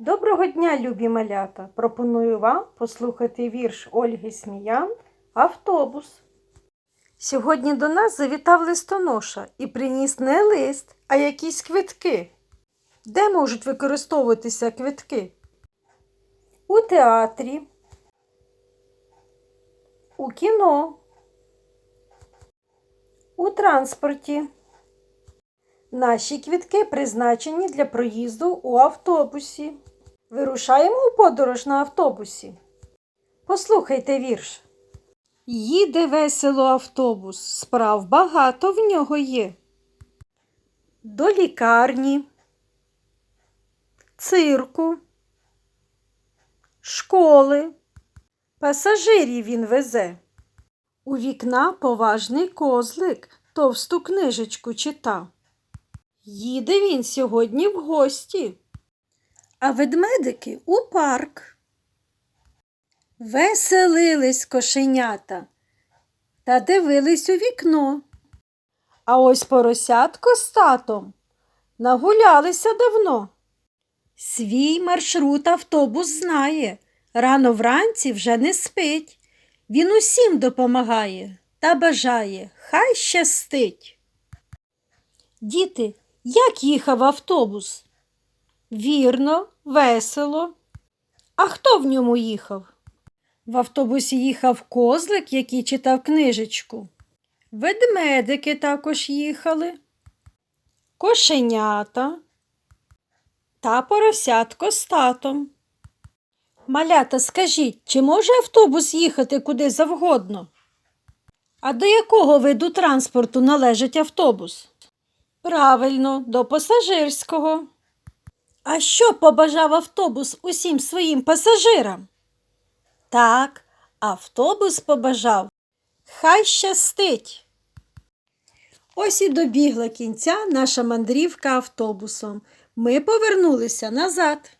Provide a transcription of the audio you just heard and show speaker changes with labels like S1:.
S1: Доброго дня, любі малята! Пропоную вам послухати вірш Ольги Сміян Автобус. Сьогодні до нас завітав листоноша і приніс не лист, а якісь квитки. Де можуть використовуватися квитки? У театрі, у кіно, у транспорті. Наші квітки призначені для проїзду у автобусі. Вирушаємо у подорож на автобусі. Послухайте вірш. Їде весело автобус, справ багато в нього є. До лікарні, цирку, школи. Пасажирів він везе. У вікна поважний козлик товсту книжечку чита. Їде він сьогодні в гості, а ведмедики у парк. Веселились кошенята та дивились у вікно. А ось поросятко з татом нагулялися давно. Свій маршрут автобус знає, рано вранці вже не спить. Він усім допомагає та бажає, хай щастить. Діти, як їхав автобус? Вірно, весело. А хто в ньому їхав? В автобусі їхав козлик, який читав книжечку. Ведмедики також їхали, кошенята та поросятко з татом. Малята, скажіть, чи може автобус їхати куди завгодно? А до якого виду транспорту належить автобус? Правильно, до пасажирського. А що побажав автобус усім своїм пасажирам? Так, автобус побажав. Хай щастить. Ось і добігла кінця наша мандрівка автобусом. Ми повернулися назад.